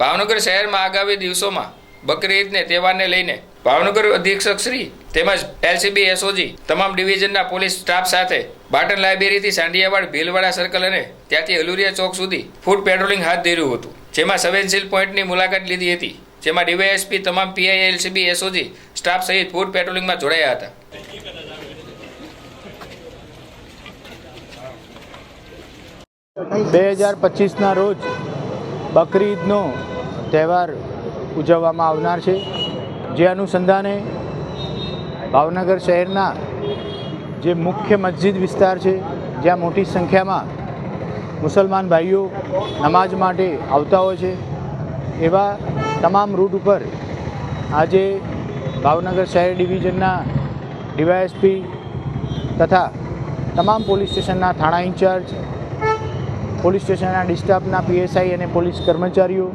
ભાવનગર શહેરમાં આગામી દિવસોમાં બકરી ઈદને, તહેવારને લઈને ભાવનગર અધિક્ષક શ્રી તેમજ એલસીબી એસઓજી તમામ ડિવિઝનના પોલીસ સ્ટાફ સાથે બાટન લાઇબ્રેરીથી સાંડિયાવાડ, ભીલવાડા સર્કલ અને ત્યાંથી અલુરિયા ચોક સુધી ફૂડ પેટ્રોલિંગ હાથ ધર્યું હતું. જેમાં સંવેદનશીલ પોઈન્ટની મુલાકાત લીધી હતી. જેમાં ડીવાયએસપી તમામ પીઆઈ, એલસીબી, એસઓજી સ્ટાફ સહિત ફૂડ પેટ્રોલિંગમાં જોડાયા હતા. બે હજાર પચીસના રોજ બકરી ઈદનો તહેવાર ઉજવવામાં આવનાર છે. જે અનુસંધાને ભાવનગર શહેરના જે મુખ્ય મસ્જિદ વિસ્તાર છે, જ્યાં મોટી સંખ્યામાં મુસલમાન ભાઈઓ નમાજ માટે આવતા હોય છે. એવા તમામ રૂટ ઉપર આજે ભાવનગર શહેર ડિવિઝનના ડીવાયએસપી તથા તમામ પોલીસ સ્ટેશનના થાણા ઇન્ચાર્જ, પોલીસ સ્ટેશનના ડિસ્ટાફના પીએસઆઈ અને પોલીસ કર્મચારીઓ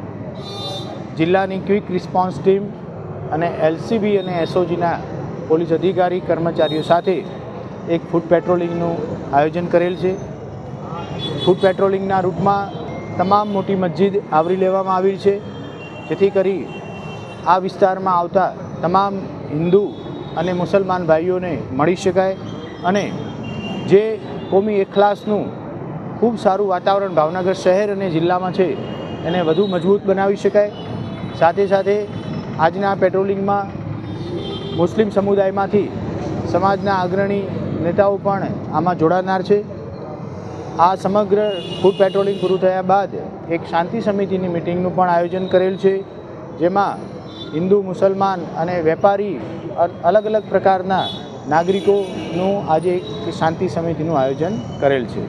જિલ્લાની ક્વિક રિસ્પોન્સ ટીમ અને એલસીબી અને એસઓજીના પોલીસ અધિકારી, કર્મચારીઓ સાથે એક ફૂડ પેટ્રોલિંગનું આયોજન કરેલ છે. ફૂડ પેટ્રોલિંગના રૂટમાં તમામ મોટી મસ્જિદ આવરી લેવામાં આવી છે. જેથી કરી આ વિસ્તારમાં આવતા તમામ હિન્દુ અને મુસલમાન ભાઈઓને મળી શકાય અને જે કોમી એખલાસનું ખૂબ સારું વાતાવરણ ભાવનગર શહેર અને જિલ્લામાં છે, એને વધુ મજબૂત બનાવી શકાય. સાથે સાથે આજના પેટ્રોલિંગમાં મુસ્લિમ સમુદાયમાંથી સમાજના અગ્રણી નેતાઓ પણ આમાં જોડાનાર છે. આ સમગ્ર ફૂડ પેટ્રોલિંગ પૂરું થયા બાદ એક શાંતિ સમિતિની મિટિંગનું પણ આયોજન કરેલ છે, જેમાં હિન્દુ, મુસલમાન અને વેપારી અલગ અલગ પ્રકારના નાગરિકોનું આજે એક શાંતિ સમિતિનું આયોજન કરેલ છે.